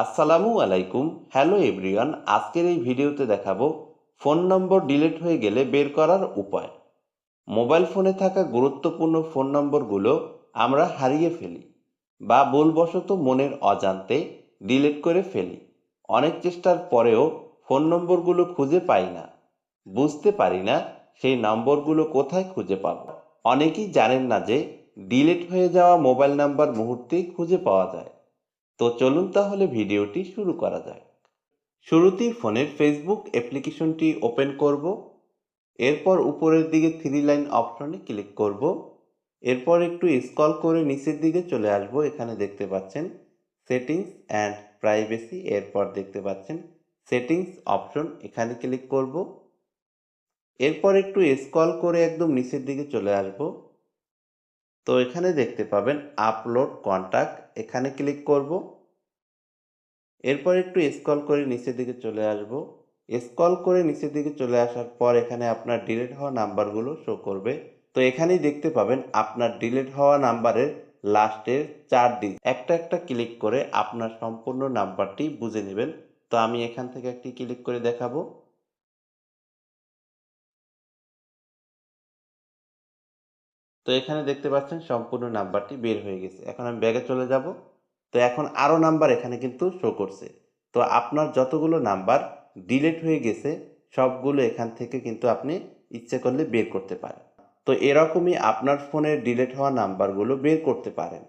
আসসালামু আলাইকুম। Hello everyone আজকের এই ভিডিওতে দেখাবো ফোন নম্বর ডিলিট হয়ে গেলে বের করার উপায়। মোবাইল ফোনে থাকা গুরুত্বপূর্ণ ফোন নম্বরগুলো আমরা হারিয়ে ফেলি বা ভুলবশত মনের অজান্তে ডিলিট করে ফেলি। অনেক চেষ্টার পরেও ফোন নম্বরগুলো খুঁজে পাই না। বুঝতে পারি না সেই নম্বরগুলো কোথায় খুঁজে পাব। অনেকেই জানেন না যে ডিলিট হয়ে যাওয়া মোবাইল নাম্বার মুহূর্তেই খুঁজে পাওয়া যায়। তো চলুন তাহলে ভিডিওটি শুরু করা যাক। শুরুতেই ফোনের ফেসবুক অ্যাপ্লিকেশনটি ওপেন করব, এরপর উপরের দিকে থ্রি লাইন অপশনে ক্লিক করব, এরপর একটু স্ক্রল করে নিচের দিকে চলে আসব, এখানে দেখতে পাচ্ছেন সেটিংস অ্যান্ড প্রাইভেসি এরপর দেখতে পাচ্ছেন সেটিংস অপশন এখানে ক্লিক করব, এরপর একটু স্ক্রল করে একদম নিচের দিকে চলে আসব, তো এখানে দেখতে পাবেন আপলোড কন্টাক্ট এখানে ক্লিক করব এরপর একটু স্ক্রল করে নিচের দিকে চলে আসব। স্ক্রল করে নিচের দিকে চলে আসার পর এখানে আপনার ডিলিট হওয়া নাম্বারগুলো শো করবে। তো এখানেই দেখতে পাবেন আপনার ডিলিট হওয়া নাম্বারের লাস্টের চার ডিজিট একটা একটা ক্লিক করে আপনার সম্পূর্ণ নাম্বারটি বুঝে নেবেন। তো আমি এখান থেকে একটি ক্লিক করে দেখাবো। তো এখানে দেখতে পাচ্ছেন সম্পূর্ণ নাম্বারটি বের হয়ে গেছে। এখন আমি ব্যাগে চলে যাব। তো এখন আরও নাম্বার এখানে কিন্তু শো করছে। তো আপনার যতগুলো নাম্বার ডিলেট হয়ে গেছে, সবগুলো এখান থেকে কিন্তু আপনি ইচ্ছে করলে বের করতে পারেন। তো এরকমই আপনার ফোনের ডিলেট হওয়া নাম্বারগুলো বের করতে পারেন।